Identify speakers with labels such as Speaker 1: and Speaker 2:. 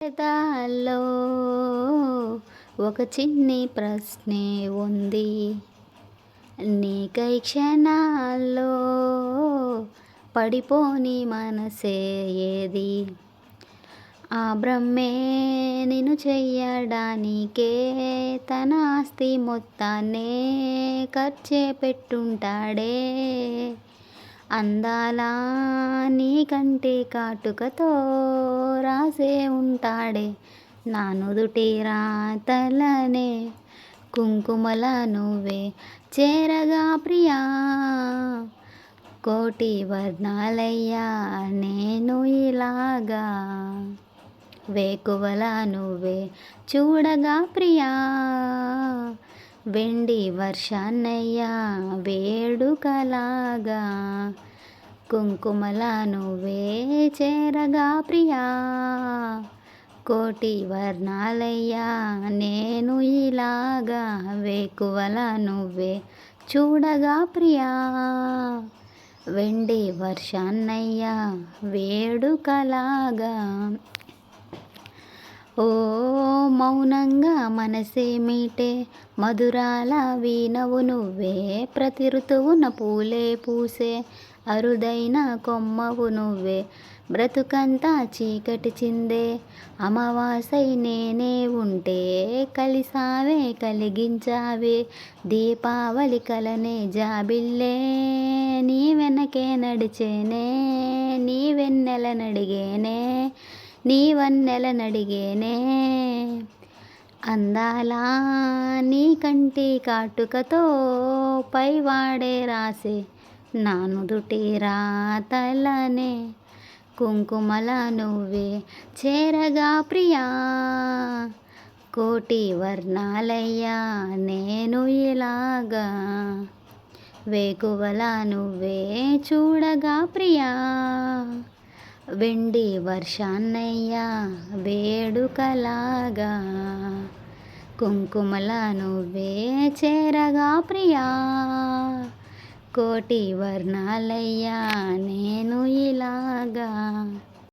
Speaker 1: వేదాల్లో ఒక చిన్ని ప్రశ్నే ఉంది. నీకై క్షణాల్లో పడిపోని మనసే ఏది? ఆ బ్రహ్మే నిన్ను చెయ్యడానికే తన ఆస్తి మొత్తాన్నే ఖర్చే పెట్టుంటాడే. అందాలా నీ కంటే కాటుకతో రాసే ఉంటాడే. నా నుదుటి రాతలనే కుంకుమల నువ్వే చేరగా ప్రియా. కోటి వర్ణాలయ్యా నేను ఇలాగా వేకువల నువ్వే చూడగా ప్రియా. వెండి వర్షాన్నయ్యా వేడుకలాగా. కుంకుమలా నువ్వే చేరగా ప్రియా. కోటి వర్ణాలయ్యా నేను ఇలాగా వేకువల నువ్వే చూడగా ప్రియా. వెండి వర్షాన్నయ్యా వేడుకలాగా. ఓ మౌనంగా మనసేమిటే మధురాల వీణవు నువ్వే ప్రతి ఋతువున పూలే పూసే అరుదైన కొమ్మవు నువ్వే బ్రతుకంతా చీకటి చిందే అమావాసై నేనే ఉంటే కలిసావే కలిగించావే దీపావళి కలనే జాబిల్లే నీ వెనకే నడిచేనే నీ వెన్నెల నడిగేనే నీ వన్నెల నడిగేనే అందాలా నీ కంటి కాటుకతో పైవాడే రాసే నా నుదుటి రాతలనే. కుంకుమల నువ్వే చేరగా ప్రియా. కోటి వర్ణాలయ్యా నేను ఇలాగా. వేకువల నువ్వే చూడగా ప్రియా. వెండి వర్షాన్నయ్యా వేడుకలాగా. కుంకుమల నువ్వే చేరగా ప్రియా. కోటి వర్ణాలయ్యా నేను ఇలాగా.